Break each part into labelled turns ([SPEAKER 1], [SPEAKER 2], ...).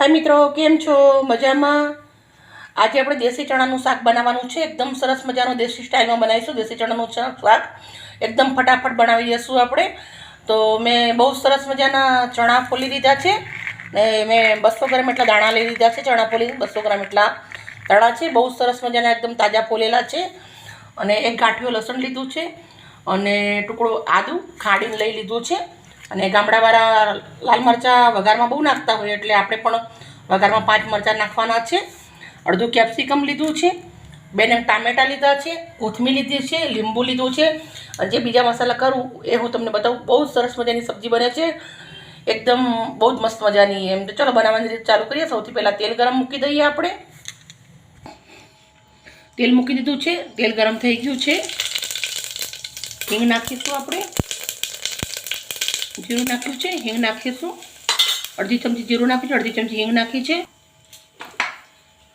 [SPEAKER 1] હાય મિત્રો, કેમ છો? મજામાં? આજે આપણે દેશી ચણાનું શાક બનાવવાનું છે. એકદમ સરસ મજાનું દેશી સ્ટાઇલમાં બનાવીશું. દેશી ચણાનું શાક એકદમ ફટાફટ બનાવી દઈશું આપણે. તો મેં બહુ સરસ મજાના ચણા ફોલી દીધા છે. ને મેં બસો ગ્રામ એટલા દાણા લઈ લીધા છે, ચણા ફોલી બસો ગ્રામ એટલા દાણા છે. બહુ સરસ મજાના એકદમ તાજા ફોલેલા છે. અને એક ગાંઠિયો લસણ લીધું છે. અને ટુકડો આદું ખાંડીને લઈ લીધું છે. અને ગામડાવાળા લાલ મરચાં વઘારમાં બહુ નાખતા હોય એટલે આપણે પણ વઘારમાં પાંચ મરચાં નાખવાના છે. અડધું કેપ્સિકમ લીધું છે. બેને ટામેટાં લીધા છે. કોથમીર લીધી છે. લીંબુ લીધું છે. અને જે બીજા મસાલા કરું એ હું તમને બતાવું. બહુ સરસ મજાની સબ્જી બને છે. એકદમ બહુ જ મસ્ત મજાની. એમ તો ચલો બનાવવાની રીતે ચાલુ કરીએ. સૌથી પહેલાં તેલ ગરમ મૂકી દઈએ આપણે. તેલ મૂકી દીધું છે. તેલ ગરમ થઈ ગયું છે. હિંગ નાખીશું આપણે. જીરું નાખ્યું છે, હિંગ નાખીશું. અડધી ચમચી જીરું નાખ્યું છે અડધી ચમચી હિંગ નાખી છે.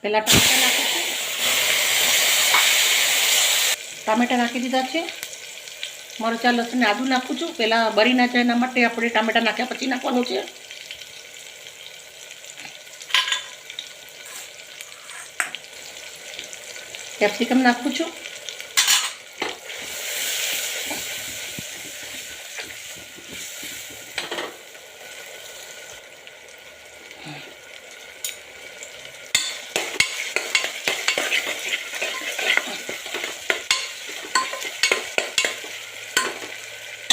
[SPEAKER 1] પહેલાં ટામેટા નાખીશું. ટામેટા નાખી દીધા છે. મરચાં, લસણ, આદું નાખું છું. પહેલાં બરી ના જાય એના માટે આપણે ટામેટા નાખ્યા પછી નાખવાનું છે. કેપ્સિકમ નાખું છું.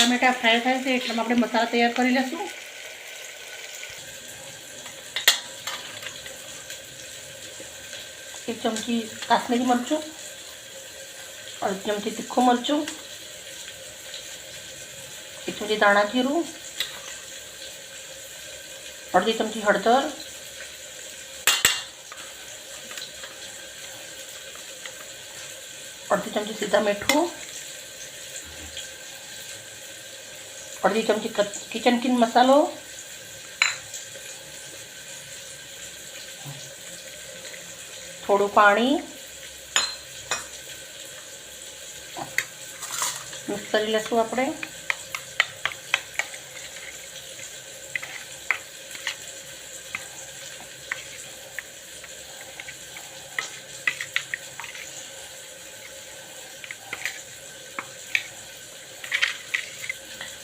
[SPEAKER 1] ટામેટા ફ્રાય થાય છે એટલે આપણે મસાલા તૈયાર કરી લઈશું એક ચમચી કાશ્મીરી મરચું, અડધી ચમચી તીખું મરચું, એક ચમચી દાણા જીરું, અડધી ચમચી હળદર, અડધી ચમચી સીધા મીઠું અડધી ચમચી કિચન કિંગ મસાલો થોડું પાણી. મિક્સ કરી લઈશું આપણે.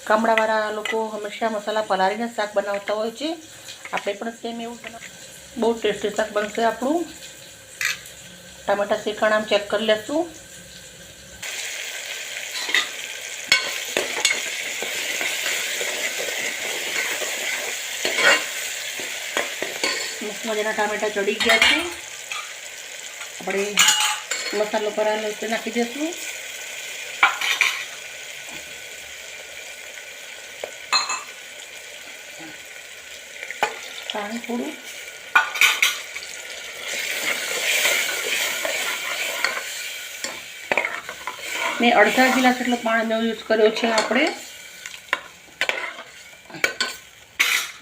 [SPEAKER 1] ગામડાવાળા લોકો હંમેશા મસાલા પલાળીને શાક બનાવતા હોય છે. આપણે પણ સેમ એવું બહુ ટેસ્ટી શાક બનશે આપણું. ટામેટા આમ ચેક કરી લેશું. મસ્ત મજાના ટામેટા ચડી ગયા છે, આપણે મસાલો તે નાખી દઈશું પાણી થોડું. મેં અડધા ગિલાસ જેટલો પાણીનો યુઝ કર્યો છે આપણે.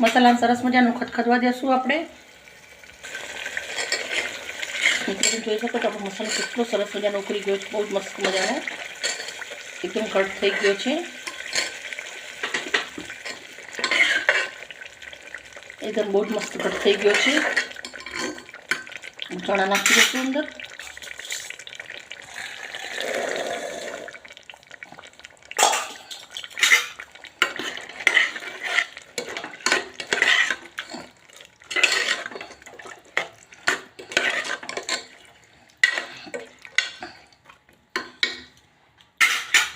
[SPEAKER 1] મસાલાને સરસ મજાનું ખતખતવા દેશું આપણે. તમે જોઈ શકો તો આપણો મસાલો કેટલો સરસ મજાનો ઉકળી ગયો છે. બહુ જ મસ્ત મજાનો. એકદમ કટ થઈ ગયો છે. એકદમ બહુ જ મસ્ત કટ થઈ ગયો છે ચણા નાખી દઈશું અંદર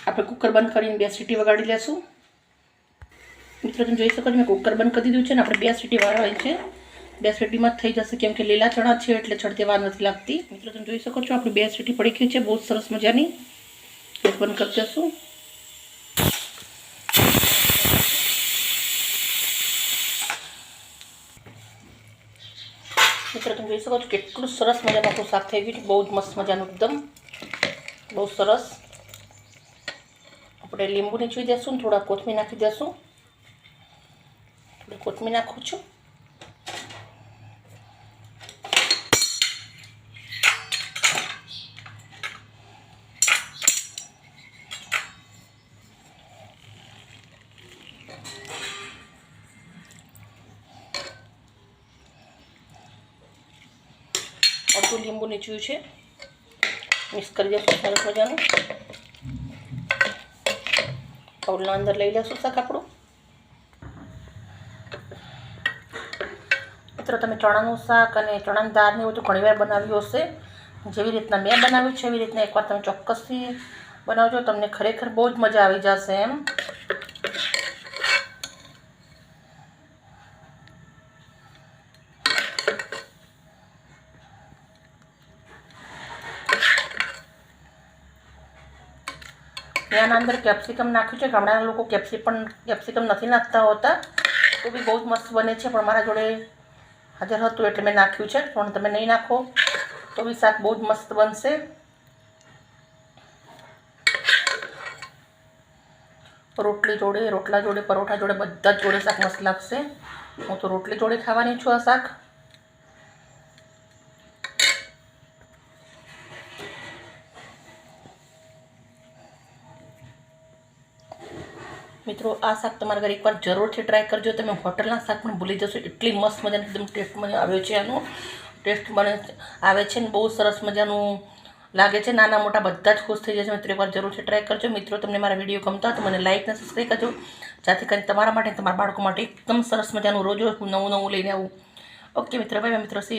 [SPEAKER 1] આપણે કુકર બંધ કરીને બે સીટી વગાડી લેશું મિત્રો તમે જોઈ શકો છો. મેં કુકર બંધ કરી દીધું છે ને. આપણે બે સીટી વાળવાની છે. બે સીટીમાં થઈ જશે કેમ કે લીલા ચણા છે એટલે ચડતે વાર નથી લાગતી. મિત્રો, તમે જોઈ શકો છો, આપણી બે સીટી પડી ગઈ છે. બહુ સરસ મજાની. ગેસ બંધ કરી દઈશું મિત્રો, તમે જોઈ શકો છો કેટલું સરસ મજાનું આપણું શાક થઈ ગયું છે. બહુ જ મસ્ત મજાનું એકદમ. બહુ સરસ. આપણે લીંબુ નીચવી દેશું થોડા કોથમીર નાખી દેશું. થોડી કોથમીર નાખું છું અડધું લીંબુ નીચું છે મિક્સ કરી દઈશું સરસ મજાનું કૌલના અંદર લઈ લઈશું શાક આપણું મિત્રો, તમે ચણાનું શાક અને ચણાની દાળને તો ઘણીવાર બનાવ્યું હશે. જેવી રીતના મેં બનાવ્યું છે, એવી રીતના એકવાર તમે ચોક્કસથી બનાવજો. તમને ખરેખર બહુ જ મજા આવી જશે એમ. એના અંદર કેપ્સિકમ નાખ્યું છે. ગામડાના લોકો કેપ્સિકમ કેપ્સિકમ નથી નાખતા હોતા. તો બી બહુ જ મસ્ત બને છે, પણ મારા જોડે હાજર હતું એટલે મેં નાખ્યું છે, પણ તમે નહીં નાખો તો બી શાક બહુ જ મસ્ત બનશે. રોટલી જોડે, રોટલા જોડે, પરોઠા જોડે, બધા જ જોડે શાક મસ્ત લાગશે. હું તો રોટલી જોડે ખાવાની છું આ શાક. મિત્રો, આ શાક તમારા ઘરે એકવાર જરૂરથી ટ્રાય કરજો. તમે હોટલના શાક પણ ભૂલી જશો. એટલી મસ્ત મજાનું એકદમ ટેસ્ટ મને આવ્યો છે આનો. ટેસ્ટ મને આવે છે ને બહુ સરસ મજાનું લાગે છે. નાના મોટા બધા જ ખુશ થઈ જશે. મિત્રો, એકવાર જરૂરથી ટ્રાય કરજો. મિત્રો, તમને મારા વીડિયો ગમતા તો મને લાઇક અને સબસ્ક્રાઈબ કરજો. જેથી કરીને તમારા માટે તમારા બાળકો માટે એકદમ સરસ મજાનું રોજ રોજ નવું નવું લઈને આવું. ઓકે મિત્રો ભાઈ મિત્રો. સી